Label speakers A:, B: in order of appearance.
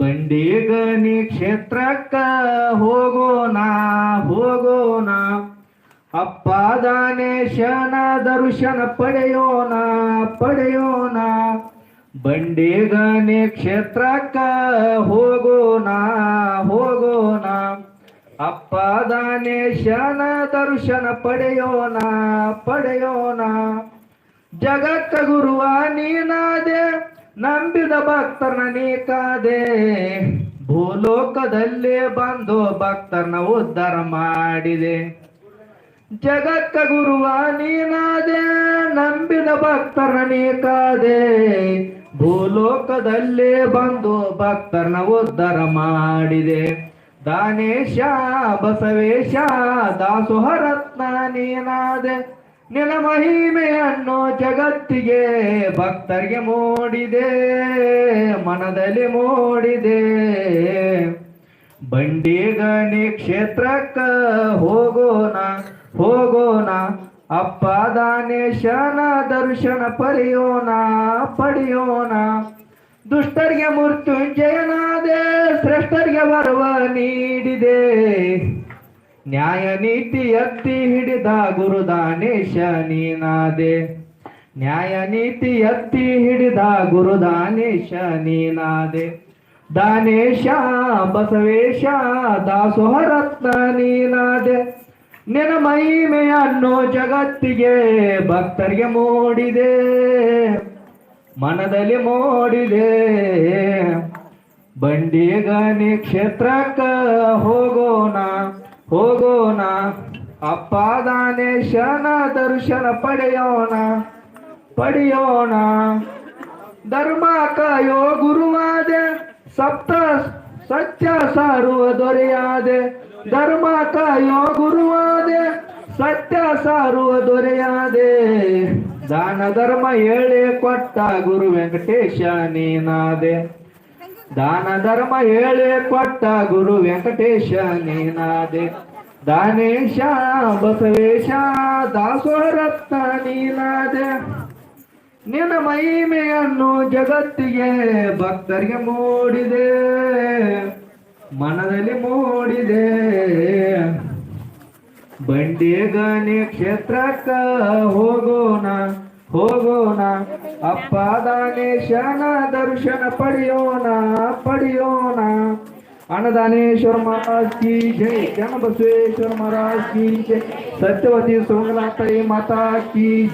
A: ಬಂಡಿಗನಿ ಕ್ಷೇತ್ರಕ್ಕ ಹೋಗೋಣ ಹೋಗೋಣ. ಅಪ್ಪ ದಾನೇಶನ ದರ್ಶನ ಪಡೆಯೋಣ ಪಡೆಯೋಣ. ಬಂಡಿಗನಿ ಕ್ಷೇತ್ರಕ್ಕ ಹೋಗೋಣ ಹೋಗೋಣ. ಅಪ್ಪ ದಾನೇಶನ ದರ್ಶನ ಪಡೆಯೋಣ ಪಡೆಯೋಣ. ಜಗತ್ತ ಗುರುವ ನೀನಾದೆ ನಂಬಿದ ಭಕ್ತನ ನೀ ಕಾದೆ ಭೂಲೋಕದಲ್ಲಿ ಬಂದು ಭಕ್ತರನ್ನ ಉದ್ಧಾರ ಮಾಡಿದೆ. ಜಗತ್ತ ಗುರುವ ನೀನಾದೆ ನಂಬಿದ ಭಕ್ತನ ನೀ ಕಾದೆ ಭೂಲೋಕದಲ್ಲಿ ಬಂದು ಭಕ್ತರನ್ನ ಉದ್ಧಾರ ಮಾಡಿದೆ. ದಾನೇಶ, ಬಸವೇಶ ದಾಸೋಹರತ್ನ ನೀನಾದೆ ನಿನ ಮಹಿಮೆಯನ್ನು ಜಗತ್ತಿಗೆ ಭಕ್ತರಿಗೆ ಮೂಡಿದೆ, ಮನದಲ್ಲಿ ಮೂಡಿದೆ. ಬಂಡಿಗಣಿ ಕ್ಷೇತ್ರಕ್ಕ ಹೋಗೋಣ ಹೋಗೋಣ. ಅಪ್ಪ ದಾನೇಶನ ದರ್ಶನ ಪಡೆಯೋಣ ಪಡೆಯೋಣ. ದುಷ್ಟರಿಗೆ ಮೃತ್ಯುಂಜಯನಾದೆ, ಶ್ರೇಷ್ಠರಿಗೆ ಬರುವ ನೀಡಿದೆ. ನ್ಯಾಯ ನೀತಿ ಎತ್ತಿ ಹಿಡಿದ ಗುರುದಾನೇಶ ನೀನಾದೆ. ನ್ಯಾಯ ನೀತಿ ಎತ್ತಿ ಹಿಡಿದ ಗುರುದಾನೇಶ ನೀನಾದೆ. ದಾನೇಶ, ಬಸವೇಶ, ದಾಸೋಹರತ್ನ ನೀನಾದೆ. ನಿನ ಮಹಿಮೆಯನ್ನು ಜಗತ್ತಿಗೆ ಭಕ್ತರಿಗೆ ಮೂಡಿದೆ. ಮನದಲ್ಲಿ ಮೂಡಿದೆ. ಬಂಡಿಗನಿ ಕ್ಷೇತ್ರಕ್ಕ ಹೋಗೋಣ. ಹೋಗೋಣ. ಅಪ್ಪ ದಾನೇಶನ ದರ್ಶನ ಪಡೆಯೋಣ. ಪಡೆಯೋಣ. ಧರ್ಮ ಕಾಯೋ ಗುರುವಾದೆ, ಸಪ್ತ ಸತ್ಯ ಸಾರುವ ದೊರೆಯಾದೆ. ಧರ್ಮ ಕಾಯೋ ಗುರುವಾದೆ, ಸತ್ಯ ಸಾರುವ ದೊರೆಯಾದೆ. ದಾನ ಧರ್ಮ ಹೇಳಿ ಕೊಟ್ಟ ಗುರು ವೆಂಕಟೇಶ ನೀನಾದೆ. ದಾನ ಧರ್ಮ ಹೇಳಿ ಕೊಟ್ಟ ಗುರು ವೆಂಕಟೇಶ ನೀನಾದೆ. ದಾನೇಶ, ಬಸವೇಶ, ದಾಸೋರತ್ನ ನೀನಾದೆ. ನಿನ್ನ ಮಹಿಮೆಯನ್ನು ಜಗತ್ತಿಗೆ ಭಕ್ತರಿಗೆ ಮೂಡಿದೆ. ಮನದಲ್ಲಿ ಮೂಡಿದೆ. ಬಂಡಿಗನಿ ಕ್ಷೇತ್ರಕ್ಕ ಹೋಗೋಣ ಅಪ್ಪ ದಾನೇಶನ ದರ್ಶನ ಪಡೆಯೋಣ ಪಡೆಯೋಣ. ಅನ್ನದಾನೇಶ್ವರ ಮಹಾರಾಜ್ ಕಿ ಜೈ. ಜನ ಬಸವೇಶ್ವರ ಮಹಾರಾಜ್ ಕಿ ಜೈ. ಸತ್ಯವತಿ ಸುಮಂಗಲಾತಾಯಿ ಮಾತಾ ಕಿ